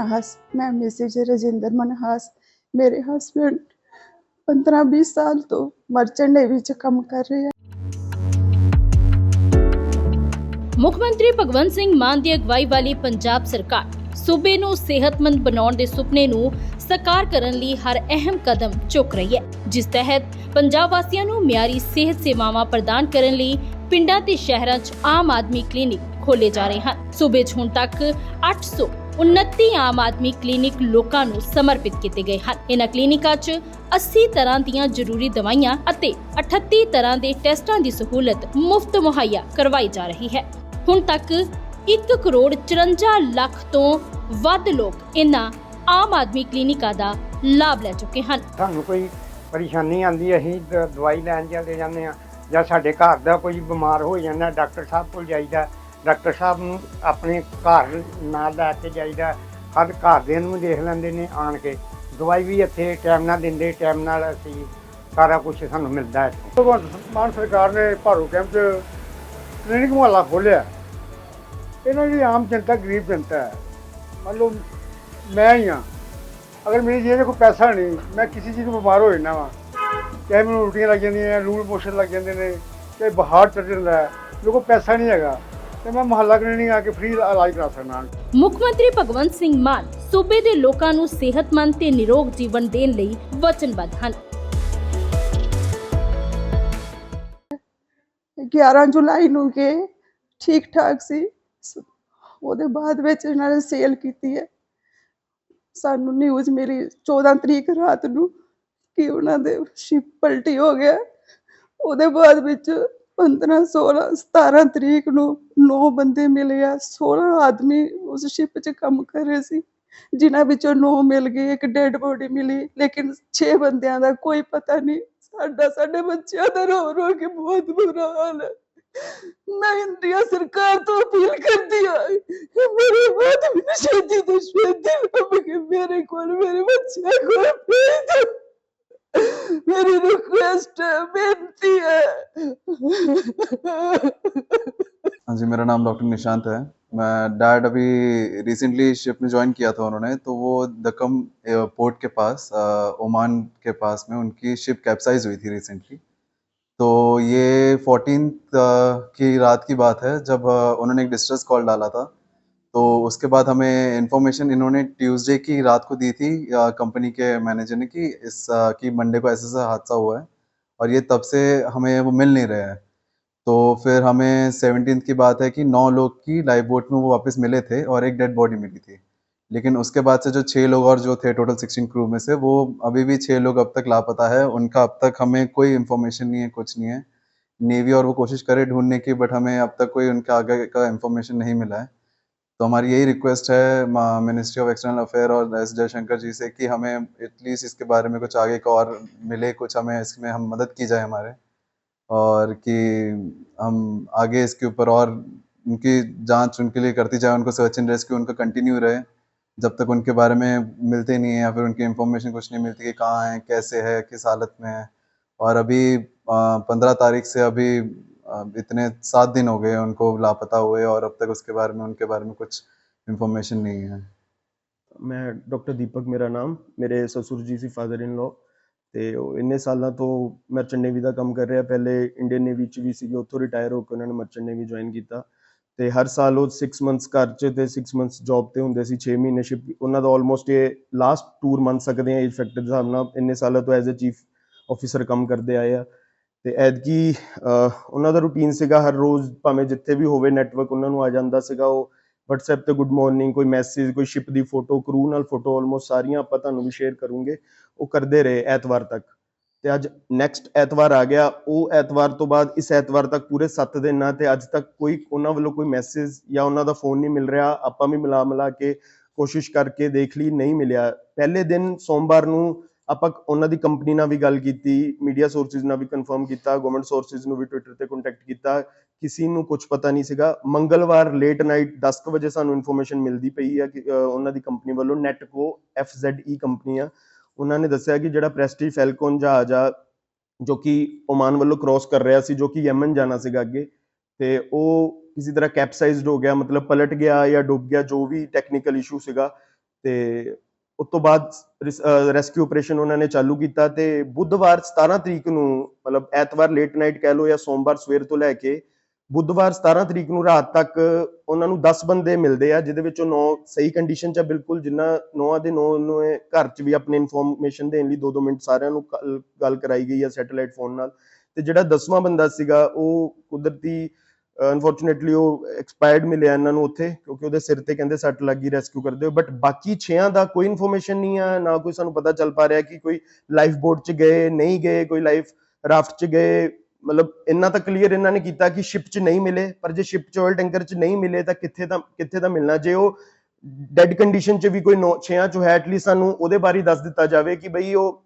ਮਨਹਾਸ ਮੈਂ ਮਿਸਿਸ ਰਜਿੰਦਰ ਮਨਹਾਸ ਮੇਰੇ ਹਸਬੰਡ 15-20 ਸਾਲ ਤੋਂ ਮਰਚੈਂਟ ਨੇਵੀ ਵਿੱਚ ਕੰਮ ਕਰ ਰਹੇ ਆ ਮੁੱਖ ਮੰਤਰੀ ਭਗਵੰਤ ਸਿੰਘ ਮਾਨ ਦੀ ਅਗਵਾਈ ਵਾਲੀ ਪੰਜਾਬ ਸਰਕਾਰ ਸੂਬੇ ਨੂੰ ਸਿਹਤਮੰਦ ਬਣਾਉਣ ਦੇ ਸੁਪਨੇ ਨੂੰ ਸਾਕਾਰ ਕਰਨ ਲਈ ਹਰ ਅਹਿਮ ਕਦਮ ਚੁੱਕ ਰਹੀ ਹੈ, ਜਿਸ ਤਹਿਤ ਪੰਜਾਬ ਵਾਸੀਆਂ ਨੂੰ ਮਿਆਰੀ ਸਿਹਤ ਸੇਵਾਵਾਂ ਪ੍ਰਦਾਨ ਕਰਨ ਲਈ ਪਿੰਡਾਂ ਤੇ ਸ਼ਹਿਰਾਂ 'ਚ ਆਮ ਆਦਮੀ ਕਲੀਨਿਕ ਖੋਲੇ ਜਾ ਰਹੇ ਹਨ। ਸੂਬੇ 'ਚ ਹੁਣ ਤੱਕ 829 ਆਮ ਆਦਮੀ ਕਲੀਨਿਕ ਲੋਕਾਂ ਨੂੰ ਸਮਰਪਿਤ ਕੀਤੇ ਗਏ ਹਨ। ਇਹਨਾਂ ਕਲੀਨਿਕਾਂ 'ਚ 80 ਤਰ੍ਹਾਂ ਦੀਆਂ ਜ਼ਰੂਰੀ ਦਵਾਈਆਂ ਅਤੇ 38 ਤਰ੍ਹਾਂ ਦੇ ਟੈਸਟਾਂ ਦੀ ਸਹੂਲਤ ਮੁਫਤ ਮੁਹੱਈਆ ਕਰਵਾਈ ਜਾ ਰਹੀ ਹੈ। ਹੁਣ ਤੱਕ 1 ਕਰੋੜ 54 ਲੱਖ ਤੋਂ ਵੱਧ ਲੋਕ ਇਹਨਾਂ ਆਮ ਆਦਮੀ ਕਲੀਨਿਕਾਂ ਦਾ ਲਾਭ ਲੈ ਚੁੱਕੇ ਹਨ। ਸਾਨੂੰ ਕੋਈ ਪਰੇਸ਼ਾਨੀ ਆਂਦੀ ਅਸੀਂ ਦ- ਦਵਾਈ ਲੈਣ ਚਲੇ ਜਾਂਦੇ ਆ ਜਾਂ ਸਾਡੇ ਘਰ ਦਾ ਕੋਈ ਬਿਮਾਰ ਹੋ ਜਾਂਦਾ, ਡਾਕਟਰ ਸਾਹਿਬ ਕੋਲ ਜਾਈਦਾ ਡਾਕਟਰ ਸਾਹਿਬ ਨੂੰ ਆਪਣੇ ਘਰ ਨਾਲ ਲੈ ਕੇ ਜਾਈਦਾ। ਹਰ ਘਰ ਦੇ ਨੂੰ ਦੇਖ ਲੈਂਦੇ ਨੇ ਆਣ ਕੇ। ਦਵਾਈ ਵੀ ਇੱਥੇ ਟਾਈਮ ਨਾਲ ਦਿੰਦੇ, ਟਾਈਮ ਨਾਲ ਅਸੀਂ ਸਾਰਾ ਕੁਝ ਸਾਨੂੰ ਮਿਲਦਾ ਹੈ ਭਗਵੰਤ ਮਾਨ ਸਰਕਾਰ ਨੇ ਭਾਰੂ ਕੈਂਪ 'ਚ ਕਲੀਨਿਕ ਮੁਹੱਲਾ ਖੋਲਿਆ ਇਹਨਾਂ ਦੀ ਆਮ ਜਨਤਾ ਗਰੀਬ ਜਨਤਾ ਹੈ। ਮੰਨ ਲਓ ਮੈਂ ਹੀ ਹਾਂ। ਅਗਰ ਮੇਰੀ ਜੇਬ 'ਚ ਕੋਈ ਪੈਸਾ ਨਹੀਂ, ਮੈਂ ਕਿਸੇ ਚੀਜ਼ ਨੂੰ ਬਿਮਾਰ ਹੋ ਜਾਂਦਾ ਵਾਂ। ਚਾਹੇ ਮੈਨੂੰ ਉਲਟੀਆਂ ਲੱਗ ਜਾਂਦੀਆਂ ਲੂਲ ਮੋਸ਼ਨ ਲੱਗ ਜਾਂਦੇ ਨੇ, ਚਾਹੇ ਬੁਖਾਰ ਚੜ ਜਾਂਦਾ ਹੈ। ਪੈਸਾ ਨਹੀਂ ਹੈਗਾ। ਤੇ ਮੈਂ ਮੁਹੱਲਾ ਕਲੀਨਿਕ ਆ ਕੇ ਫ੍ਰੀ ਇਲਾਜ ਕਰਾ ਸਕਦਾ ਮੁੱਖ ਮੰਤਰੀ ਭਗਵੰਤ ਸਿੰਘ ਮਾਨ ਸੂਬੇ ਦੇ ਲੋਕਾਂ ਨੂੰ ਸਿਹਤਮੰਦ ਤੇ ਨਿਰੋਗ ਜੀਵਨ ਦੇਣ ਲਈ ਵਚਨਬੱਧ ਹਨ। 11 ਜੁਲਾਈ ਨੂੰ ਕਿ ਠੀਕ ਠਾਕ ਸੀ। ਸ- ਉਹਦੇ ਬਾਅਦ ਵਿੱਚ ਇਹਨਾਂ ਨੇ ਸੇਲ ਕੀਤੀ ਹੈ। ਸਾਨੂੰ ਨਿਊਜ਼ ਮਿਲੀ 14 ਤਰੀਕ ਰਾਤ ਨੂੰ ਕਿ ਉਹਨਾਂ ਦੇ ਸ਼ਿਪ ਪਲਟੀ ਹੋ ਗਿਆ। ਉਹਦੇ ਬਾਅਦ ਵਿੱਚ 15 16 17 ਤਰੀਕ ਨੂੰ 9 ਬੰਦੇ ਮਿਲੇ ਆ। 16 ਆਦਮੀ ਉਸ ਸ਼ਿਪ 'ਚ ਕੰਮ ਕਰ ਰਹੇ ਸੀ, ਜਿਨ੍ਹਾਂ ਵਿੱਚੋਂ 9 ਮਿਲ ਗਏ, ਇੱਕ ਡੈੱਡ ਬੋਡੀ ਮਿਲੀ। ਲੇਕਿਨ 6 ਬੰਦਿਆਂ ਦਾ ਕੋਈ ਪਤਾ ਨਹੀਂ, ਸਾਡਾ, ਸਾਡੇ ਬੱਚਿਆਂ ਦਾ ਰੋ ਰੋ ਕੇ ਬਹੁਤ ਬੁਰਾ ਹਾਲ ਹੈ। ਮੈਂ ਇੰਡੀਆ ਸਰਕਾਰ ਤੋਂ ਅਪੀਲ ਕਰਦੀ ਹਾਂ, ਕਿ ਮੇਰੇ ਬਾਤ ਮੈਨੂੰ ਛੇਤੀ ਤੋਂ ਛੇਤੀ ਲੱਭ ਕੇ ਮੇਰੇ ਕੋਲ, ਮੇਰੇ ਬੱਚਿਆਂ ਕੋਲ ਭੇਜ ਦਿਓ मेरी रिक्वेस्ट है है। हाँ जी, मेरा नाम डॉक्टर निशांत है। मैं डैड अभी रिसेंटली शिप में ज्वाइन किया था उन्होंने तो वो दकम पोर्ट के पास ओमान के पास में उनकी शिप कैप्साइज हुई थी रिसेंटली तो ये फोर्टीन की रात की बात है, जब उन्होंने एक डिस्ट्रेस कॉल डाला था। तो उसके बाद हमें इन्फॉर्मेशन इन्होंने ट्यूसडे की रात को दी थी कंपनी के मैनेजर ने कि इस कि मंडे को ऐसे ऐसा हादसा हुआ है और ये तब से हमें वो मिल नहीं रहे हैं। तो फिर हमें सेवनटीन की बात है कि नौ लोग की लाइफ बोट में वो वापस मिले थे और एक डेड बॉडी मिली थी। लेकिन उसके बाद से जो छः लोग और जो थे टोटल सिक्सटीन क्रू में से, वो अभी भी छः लोग अब तक लापता है। उनका अब तक हमें कोई इन्फॉर्मेशन नहीं है, कुछ नहीं है। नेवी और वो कोशिश करे ढूँढने की बट हमें अब तक कोई उनका आगे का इन्फॉर्मेशन नहीं मिला है। तो हमारी यही रिक्वेस्ट है मिनिस्ट्री ऑफ़ एक्सटर्नल अफेयर और एस जयशंकर जी से कि हमें एटलीस्ट इसके बारे में कुछ आगे का और मिले, कुछ हमें इसमें हम मदद की जाए हमारे। और कि हम आगे इसके ऊपर और उनकी जाँच उनके लिए करती जाए, उनको सर्च एंड रेस्क्यू उनका कंटिन्यू रहे। जब तक उनके बारे में मिलते नहीं है या फिर उनकी इंफॉर्मेशन कुछ नहीं मिलती कि कहाँ है, कैसे है, किस हालत में है। और अभी पंद्रह तारीख से अभी इतने सात दिन हो गए उनको लापता हुए और अब तक उसके बारे में उनके बारे में कुछ इंफॉर्मेशन नहीं है ਮੈਂ ਡਾਕਟਰ ਦੀਪਕ ਮੇਰਾ ਨਾਮ ਮੇਰੇ ਸਸੁਰ ਜੀ ਸੀ ਫਾਦਰ ਇਨ ਲਾ ਤੇ ਉਹ ਇੰਨੇ ਸਾਲਾਂ ਤੋਂ ਮਰਚੈਂਟ ਨੇਵੀ ਦਾ ਕੰਮ ਕਰ ਰਿਹਾ ਪਹਿਲੇ ਇੰਡੀਅਨ ਨੇਵੀ ਚ ਵੀ ਸੀਗੇ ਉੱਥੋਂ ਰਿਟਾਇਰ ਹੋ ਕੇ ਉਹਨਾਂ ਨੇ ਮਰਚੈਂਟ ਨੇਵੀ ਜੁਆਇਨ ਕੀਤਾ ਤੇ ਹਰ ਸਾਲ ਉਹ 6 ਮੰਥਸ ਘਰ ਚ ਤੇ 6 ਮੰਥਸ ਜੌਬ ਤੇ ਹੁੰਦੇ ਸੀ 6 ਮਹੀਨੇ ਸ਼ਿਪ ਉਹਨਾਂ ਦਾ ਆਲਮੋਸਟ ਇਹ ਲਾਸਟ ਟੂਰ ਮੰਨ ਸਕਦੇ ਆ ਏਜ ਫੈਕਟਰ ਦੇ ਹਿਸਾਬ ਨਾਲ ਇੰਨੇ ਸਾਲਾਂ ਤੋਂ ਐਜ਼ ਅ ਚੀਫ ਆਫੀਸਰ ਕੰਮ ਕਰਦੇ ਆਏ ਆ ਤੇ ਐਤਕੀ ਉਹਨਾਂ ਦਾ ਰੂਟੀਨ ਸੀਗਾ ਹਰ ਰੋਜ਼ ਭਾਵੇਂ ਜਿੱਥੇ ਵੀ ਹੋਵੇ ਨੈਟਵਰਕ ਉਹਨਾਂ ਨੂੰ ਆ ਜਾਂਦਾ ਸੀਗਾ ਉਹ WhatsApp ਤੇ ਗੁੱਡ ਮਾਰਨਿੰਗ ਕੋਈ ਮੈਸੇਜ ਕੋਈ ਸ਼ਿਪ ਦੀ ਫੋਟੋ ਕਰੂ ਨਾਲ ਫੋਟੋ ਆਲਮੋਸਟ ਸਾਰੀਆਂ ਆਪਾਂ ਤੁਹਾਨੂੰ ਵੀ ਸ਼ੇਅਰ ਕਰੂੰਗੇ, ਉਹ ਕਰਦੇ ਰਹੇ ਐਤਵਾਰ ਤੱਕ। ਤੇ ਅੱਜ ਨੈਕਸਟ ਐਤਵਾਰ ਆ ਗਿਆ, ਉਹ ਐਤਵਾਰ ਤੋਂ ਬਾਅਦ ਇਸ ਐਤਵਾਰ ਤੱਕ ਪੂਰੇ 7 ਦਿਨ ਆ ਤੇ ਅੱਜ ਤੱਕ ਕੋਈ ਉਹਨਾਂ ਵੱਲੋਂ ਕੋਈ ਮੈਸੇਜ ਜਾਂ ਉਹਨਾਂ ਦਾ ਫੋਨ ਨਹੀਂ ਮਿਲ ਰਿਹਾ, ਆਪਾਂ ਵੀ ਮਿਲਾ ਮਿਲਾ ਕੇ ਕੋਸ਼ਿਸ਼ ਕਰਕੇ ਦੇਖ ਲਈ, ਨਹੀਂ ਮਿਲਿਆ। ਪਹਿਲੇ ਦਿਨ ਸੋਮਵਾਰ ਨੂੰ ਆਪਾਂ ਉਹਨਾਂ ਦੀ ਕੰਪਨੀ ਨਾਲ ਵੀ ਗੱਲ ਕੀਤੀ ਮੀਡੀਆ ਸੋਰਸਿਸ ਨਾਲ ਵੀ ਕਨਫਰਮ ਕੀਤਾ ਗਵਰਨਮੈਂਟ ਸੋਰਸਿਸ ਨੂੰ ਵੀ ਟਵਿੱਟਰ ਤੇ ਕੰਟੈਕਟ ਕੀਤਾ, ਕਿਸੇ ਨੂੰ ਕੁਝ ਪਤਾ ਨਹੀਂ ਸੀਗਾ। ਮੰਗਲਵਾਰ ਲੇਟ ਨਾਈਟ 10 ਕੁ ਵਜੇ ਸਾਨੂੰ ਇਨਫੋਰਮੇਸ਼ਨ ਮਿਲਦੀ ਪਈ ਆ ਕਿ ਉਹਨਾਂ ਦੀ ਕੰਪਨੀ ਵੱਲੋਂ ਨੈਟਕੋ FZE ਕੰਪਨੀ ਆ। ਉਹਨਾਂ ਨੇ ਦੱਸਿਆ ਕਿ ਜਿਹੜਾ ਪ੍ਰੈਸਟੀ ਫੈਲਕਨ ਜਹਾਜ਼ ਆ, ਜੋ ਕਿ ਓਮਾਨ ਵੱਲੋਂ ਕ੍ਰਾਸ ਕਰ ਰਿਹਾ ਸੀ, ਜੋ ਕਿ ਯਮਨ ਜਾਣਾ ਸੀਗਾ ਅੱਗੇ, ਤੇ ਉਹ ਕਿਸੇ ਤਰ੍ਹਾਂ ਕੈਪਸਾਈਜ਼ਡ ਹੋ ਗਿਆ, ਮਤਲਬ ਪਲਟ ਗਿਆ ਜਾਂ ਡੁੱਬ ਗਿਆ, ਜੋ ਵੀ ਟੈਕਨੀਕਲ ਇਸ਼ੂ ਸੀਗਾ, ਤੇ ਉਸ ਤੋਂ ਬਾਅਦ ਰੈਸਕਿਊ ਆਪਰੇਸ਼ਨ ਉਹਨਾਂ ਨੇ ਚਾਲੂ ਕੀਤਾ ਤੇ ਬੁੱਧਵਾਰ 17 ਤਰੀਕ ਨੂੰ, ਮਤਲਬ ਐਤਵਾਰ ਲੇਟ ਨਾਈਟ ਕਹਿ ਲਓ ਜਾਂ ਸੋਮਵਾਰ ਸਵੇਰ ਤੋਂ ਲੈ ਕੇ ਬੁੱਧਵਾਰ 17 ਤਰੀਕ ਨੂੰ ਰਾਤ ਤੱਕ ਉਹਨਾਂ ਨੂੰ 10 ਬੰਦੇ ਮਿਲਦੇ ਆ, ਜਿਹਦੇ ਵਿੱਚੋਂ 9 ਸਹੀ ਕੰਡੀਸ਼ਨ 'ਚ ਆ, ਬਿਲਕੁਲ ਜਿੰਨਾ ਨੌਆਂ ਦੇ 9 ਨੂੰ ਘਰ 'ਚ ਵੀ ਆਪਣੇ ਇਨਫੋਰਮੇਸ਼ਨ ਦੇਣ ਲਈ 2-2 ਮਿੰਟ ਸਾਰਿਆਂ ਨੂੰ ਗੱਲ- ਗੱਲ ਕਰਾਈ ਗਈ ਆ ਸੈਟੇਲਾਈਟ ਫੋਨ ਨਾਲ ਤੇ ਜਿਹੜਾ 10ਵਾਂ ਬੰਦਾ ਸੀਗਾ, ਉਹ ਕੁਦਰਤੀ ਅਨਫੋਰਚੂਨੇਟਲੀ ਉਹ ਐਕਸਪਾਇਰਡ ਮਿਲਿਆ ਇਹਨਾਂ ਨੂੰ ਉੱਥੇ, ਕਿਉਂਕਿ ਉਹਦੇ ਸਿਰ ਤੇ ਕਹਿੰਦੇ ਸੱਟ ਲੱਗੀ ਰੈਸਕਿਊ ਕਰਦੇ ਹੋ ਬਟ ਬਾਕੀ 6ਾਂ ਦਾ ਕੋਈ ਇਨਫੋਰਮੇਸ਼ਨ ਨਹੀਂ ਆ, ਨਾ ਕੋਈ ਸਾਨੂੰ ਪਤਾ ਚੱਲ ਪਾ ਰਿਹਾ ਕਿ ਕੋਈ ਲਾਈਫ ਬੋਟ 'ਚ ਗਏ, ਨਹੀਂ ਗਏ, ਕੋਈ ਲਾਈਫ ਰਾਫਟ 'ਚ ਗਏ। ਮਤਲਬ ਇੰਨਾ ਤਾਂ ਕਲੀਅਰ ਇਹਨਾਂ ਨੇ ਕੀਤਾ ਕਿ ਸ਼ਿਪ 'ਚ ਨਹੀਂ ਮਿਲੇ, ਪਰ ਜੇ ਸ਼ਿਪ 'ਚ ਆਇਲ ਟੈਂਕਰ 'ਚ ਨਹੀਂ ਮਿਲੇ ਤਾਂ ਕਿੱਥੇ ਤਾਂ ਕਿੱਥੇ ਦਾ ਮਿਲਣਾ? ਜੇ ਉਹ ਡੈਡ ਕੰਡੀਸ਼ਨ 'ਚ ਵੀ ਕੋਈ 9 6ਾਂ 'ਚ ਹੈ ਐਟਲੀਸਟ ਸਾਨੂੰ ਉਹਦੇ ਬਾਰੇ ਦੱਸ ਦਿੱਤਾ ਜਾਵੇ ਕਿ ਬਈ ਉਹ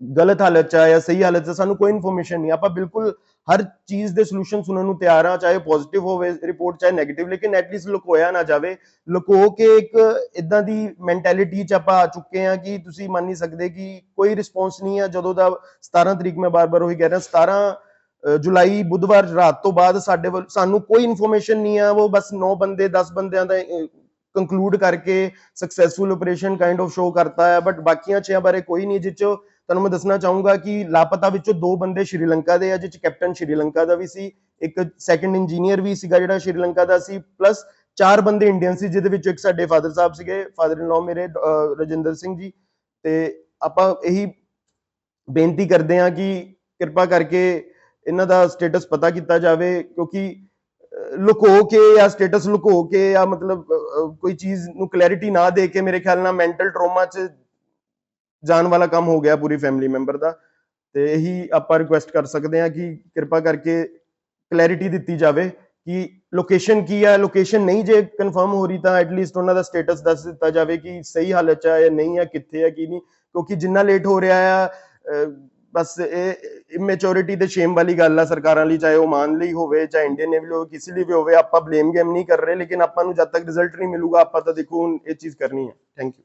ਗਲਤ ਹਾਲਤ 'ਚ ਆ ਜਾਂ ਸਹੀ ਹਾਲਤ 'ਚ ਸਾਨੂੰ ਕੋਈ ਇਨਫੋਰਮੇਸ਼ਨ ਨਹੀਂ। ਆਪਾਂ ਬਿਲਕੁਲ ਹਰ ਚੀਜ਼ ਦੇ ਸੋਲੂਸ਼ਨ ਸੁਣਨ ਨੂੰ ਤਿਆਰ ਆ, ਚਾਹੇ ਪੋਜ਼ਿਟਿਵ ਹੋਵੇ ਰਿਪੋਰਟ ਚਾਹੇ 네ਗੇਟਿਵ ਲੇਕਿਨ ਐਟਲੀਸਟ ਲੁਕੋਇਆ ਨਾ ਜਾਵੇ। ਲੁਕੋ ਕੇ ਇੱਕ ਇਦਾਂ ਦੀ ਮੈਂਟੈਲਿਟੀ 'ਚ ਆਪਾਂ ਆ ਚੁੱਕੇ ਆ ਕਿ ਤੁਸੀਂ ਮੰਨ ਨਹੀਂ ਸਕਦੇ ਕਿ ਕੋਈ ਰਿਸਪੌਂਸ ਨਹੀਂ ਆ। ਜਦੋਂ ਦਾ 17 ਤਰੀਕ ਮੈਂ ਬਾਰ-ਬਾਰ ਉਹੀ ਕਹਿ ਰਿਹਾ 17 ਜੁਲਾਈ, ਬੁੱਧਵਾਰ ਰਾਤ ਤੋਂ ਬਾਅਦ ਸਾਡੇ ਵੱਲ ਸਾਨੂੰ ਕੋਈ ਇਨਫੋਰਮੇਸ਼ਨ ਨਹੀਂ ਆ। ਉਹ ਬਸ 9 ਬੰਦੇ 10 ਬੰਦਿਆਂ ਦਾ ਕੰਕਲੂਡ ਕਰਕੇ successful operation kind of show ਕਰਤਾ ਹੈ ਬਟ ਬਾਕੀਆਂ ਛਿਆਂ ਬਾਰੇ ਕੋਈ ਨਹੀਂ, ਜਿਹ 'ਚੋਂ ਤੁਹਾਨੂੰ ਮੈਂ ਦੱਸਣਾ ਚਾਹੂੰਗਾ ਕਿ ਲਾਪਤਾ ਵਿੱਚੋਂ ਦੋ ਬੰਦੇ ਸ਼੍ਰੀਲੰਕਾ ਦੇ ਆ ਜਿਹ 'ਚ ਕੈਪਟਨ ਸ਼੍ਰੀਲੰਕਾ ਦਾ ਵੀ ਸੀ, ਇੱਕ ਸੈਕੰਡ ਇੰਜੀਨੀਅਰ ਵੀ ਸੀਗਾ ਜਿਹੜਾ ਸ਼੍ਰੀਲੰਕਾ ਦਾ ਸੀ ਪਲੱਸ ਚਾਰ ਬੰਦੇ ਇੰਡੀਅਨ ਸੀ, ਜਿਹਦੇ ਵਿੱਚੋਂ ਇੱਕ ਸਾਡੇ ਫਾਦਰ ਸਾਹਿਬ ਸੀਗੇ ਫਾਦਰ ਇਨ ਲਾ ਮੇਰੇ ਰਜਿੰਦਰ ਸਿੰਘ ਜੀ। ਤੇ ਆਪਾਂ ਇਹੀ ਬੇਨਤੀ ਕਰਦੇ ਹਾਂ ਕਿ ਕਿਰਪਾ ਕਰਕੇ ਇਹਨਾਂ ਦਾ ਸਟੇਟਸ ਪਤਾ ਕੀਤਾ ਜਾਵੇ, ਕਿਉਂਕਿ ਲੁਕੋ ਕੇ ਜਾਂ ਸਟੇਟਸ ਲੁਕੋ ਕੇ ਜਾਂ ਮਤਲਬ ਕੋਈ ਚੀਜ਼ ਨੂੰ ਕਲੈਰਿਟੀ ਨਾ ਦੇ ਕੇ ਮੇਰੇ ਖਿਆਲ ਨਾਲ ਮੈਂਟਲ ਟਰੋਮਾ 'ਚ ਜਾਣ ਵਾਲਾ ਕੰਮ ਹੋ ਗਿਆ ਪੂਰੀ ਫੈਮਿਲੀ ਮੈਂਬਰ ਦਾ, ਤੇ ਇਹੀ ਆਪਾਂ ਰਿਕੁਐਸਟ ਕਰ ਸਕਦੇ ਹਾਂ ਕਿ ਕਿਰਪਾ ਕਰਕੇ ਕਲੈਰਿਟੀ ਦਿੱਤੀ ਜਾਵੇ ਕਿ ਲੋਕੇਸ਼ਨ ਕੀ ਹੈ ਲੋਕੇਸ਼ਨ ਨਹੀਂ ਜੇ ਕਨਫਰਮ ਹੋ ਰਹੀ ਤਾਂ ਐਟਲੀਸਟ ਉਹਨਾਂ ਦਾ ਸਟੇਟਸ ਦੱਸ ਦਿੱਤਾ ਜਾਵੇ ਕਿ ਸਹੀ ਹਾਲਤ 'ਚ ਹੈ ਜਾਂ ਨਹੀਂ ਹੈ ਕਿੱਥੇ ਹੈ ਕੀ ਨਹੀਂ, ਕਿਉਂਕਿ ਜਿੰਨਾ ਲੇਟ ਹੋ ਰਿਹਾ ਆ ਬਸ ਇਹ ਇਮੈਚੋਰਿਟੀ ਤੇ ਸ਼ੇਮ ਵਾਲੀ ਗੱਲ ਆ ਸਰਕਾਰਾਂ ਲਈ, ਚਾਹੇ ਓਮਾਨ ਲਈ ਹੋਵੇ ਚਾਹੇ ਇੰਡੀਅਨ ਨੇਵੀ ਲਈ ਹੋਵੇ, ਕਿਸੇ ਲਈ ਵੀ ਹੋਵੇ, ਆਪਾਂ ਬਲੇਮ ਗੇਮ ਨਹੀਂ ਕਰ ਰਹੇ, ਲੇਕਿਨ ਆਪਾਂ ਨੂੰ ਜਦ ਤੱਕ ਰਿਜ਼ਲਟ ਨਹੀਂ ਮਿਲੂਗਾ, ਆਪਾਂ ਤਾਂ ਦੇਖੋ ਹੁਣ ਇਹ ਚੀਜ਼ ਕਰਨੀ ਹੈ। Thank you